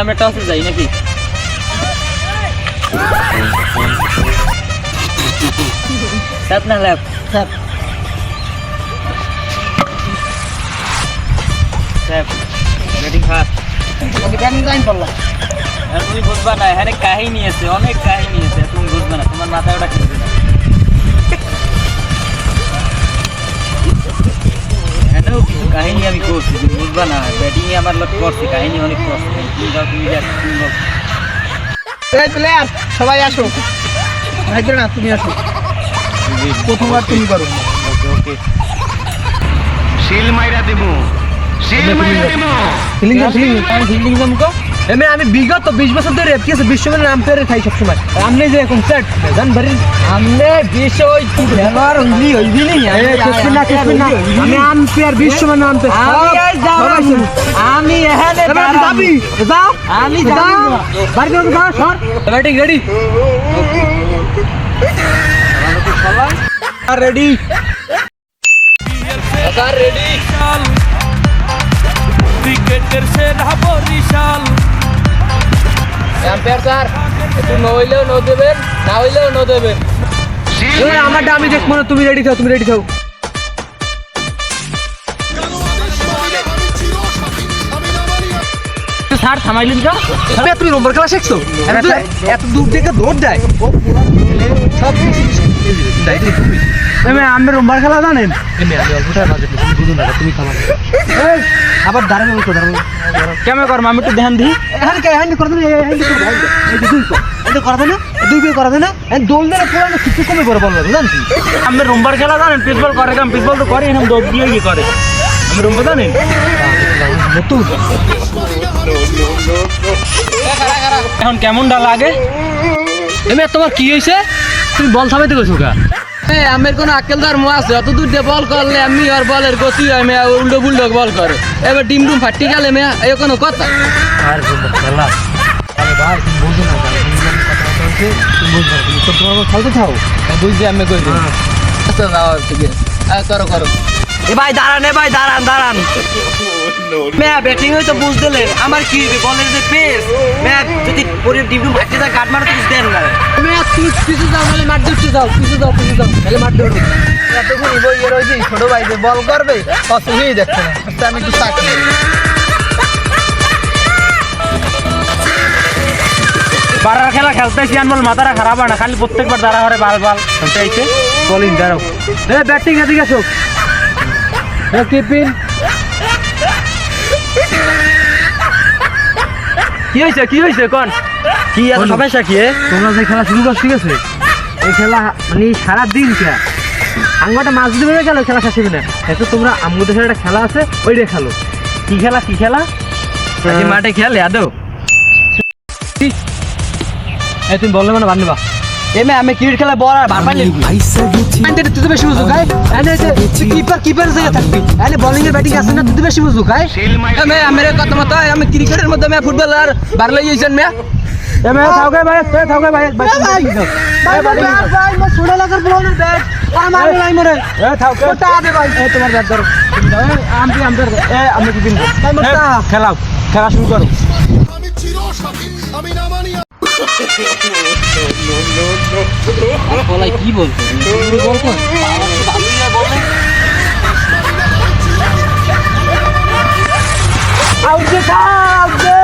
আমরা টসে যাই নাকি? সাত না lab sir. Sir batting first batting line করলাম। আর তুমি বুঝবা না এখানে কাহিনী আছে অনেক কাহিনী আছে তুমি বুঝবে না তোমার মাথায় ওটা খেলবে না। কাহিনী আমি করছি তুমি বুঝবা না ব্যাটিং আমার লোক করছি কাহিনী অনেক করছি তুমি যাও তুমি যাও তুমি প্লেয়ার সবাই আসো। ভাইদের না তুমি আসো। প্রথমবার তুমি করো। ওকে ওকে শিল মাইরা দেবো শিল মাইরা দেবো ফিলিং ফিলিং ফিলিং জমকো এমনি আমি বিগত বিশ বছর ধরে কি আছে বিশ্বমের নাম পেরে খাই সবসময়। আর আমনে যে এখন সেট জান বাড়ি আমনে বিশ্ব ওই কি খেলোয়াড় হইলি হইবি নি কিসমিন না কিসমিন না। আমি আম্পায়ার বিশ্বমের নাম পে আমি আজ যাব আমি এখানে যাবি যাও আমি যাও বাড়ি যাও যাও সর। Batting ready ready ready umpire sir একটু ন হইলেও ন দেবেন না হইলেও ন দেবেন। আমারটা আমি দেখব না তুমি রেডি থাও তুমি রেডি থাও। স্যার থামাইলেন আরে তুমি নম্বর খেলা শিখছো? এত দূর থেকে দৌড় যায় আমি নম্বর খেলা। জানেন আবার দাঁড়ানো তো দাঁড়ানো কেমন করম আমি একটু ধ্যান দিই এখানে কে হ্যান্ড করে এটা দুই দোল পুরো কিছু কমে করে আমি রুম্বার খেলা জানেন? পিসবল করে কাম পিসবল তো করে এরকম দৌড় দিয়ে কি করে? আমি রুম্বা জানেন? এখন কেমনটা লাগে? এমে তোমার কি হইছে তুমি বল থামাইতে গেছো কা হ্যাঁ আমের কোনো আকেল তার মুখ আছে? অত দূর দিয়ে বল করলে আমি আর বলের গতি হয় মেয়া উল্টো বুল্টো বল করে। এবার ডিম ডুম ফাটি গেলে মেয়া এই কোনো কথা? আর খেলা আরে ভাই তুমি বুঝো না তুমি যখন তুমি বুঝবে না তুমি তো তোমার খেলতে থাও বুঝছি আমি কই দিই আচ্ছা ঠিক আছে। করো করো। এ ভাই দাঁড়ান এ ভাই দাঁড়ান দাঁড়ান। ম্যা ব্যাটিং হয়তো বুঝ দিলেন আমার কি বলের যে পেস? ম্যা যদি পরে ডিমডুম ভাটতে যায় কাট মারা তো দেন না। তুমি পিছু যাও নাহলে দিচ্ছে যাও পিছু যাও পিছু যাও বই এর ওই ছোট ভাই যে বল করবে অসুবিধাই দেখছে না। আচ্ছা, আমি একটু বারার খেলা খেলতে আসি আনবল মাথাটা খারাপ হয় না খালি প্রত্যেকবার দাঁড়া হরে বাল বাল খেলতে আইছে। বলিং দাঁড়াও। এ ব্যাটিং এদিকে আসো এ কিপিং কি হয়েছে? কি হয়েছে? কোন? কি এত সমস্যা কি তোমরা যে খেলা শুরু করছ ঠিক আছে এই খেলা মানে সারা দিন খেলা। আঙ্গটা মাছ দিবে না খেলো খেলা শেষ হবে না। এত তোমরা আমগো দেশের একটা খেলা আছে ওইটা খেলো। কি খেলা কি খেলা? মাঠে খেলে আদৌ? এই তুমি বললে মানে বান্ধবা এমে আমি ক্রিকেট খেলা বল আর ভার পাইলি। আনতে তুই তো বেশি বুঝু গাই। আনে কিপার কিপার জায়গা থাকবি। আনে বোলিং এর ব্যাটিং আছে না তুই তো বেশি বুঝু গাই। এমে আমার কথা মতো আমি ক্রিকেটের মধ্যে আমি ফুটবল আর বার লই যাইছেন মেয়া এ থাও ভাই এ থাও ভাই ভাই ভাই ভাই ভাই মো ছোড়া লাগার বলার ব্যাট আর মারি নাই মরে এ থাও গে। কোটা দে ভাই। এ তোমার ব্যাট ধরো। আমি আমি ধর এ আমি কি খেলাও। খেলা শুরু করো। আমি আমি বলাই কি বলতো আউট দে আউট দে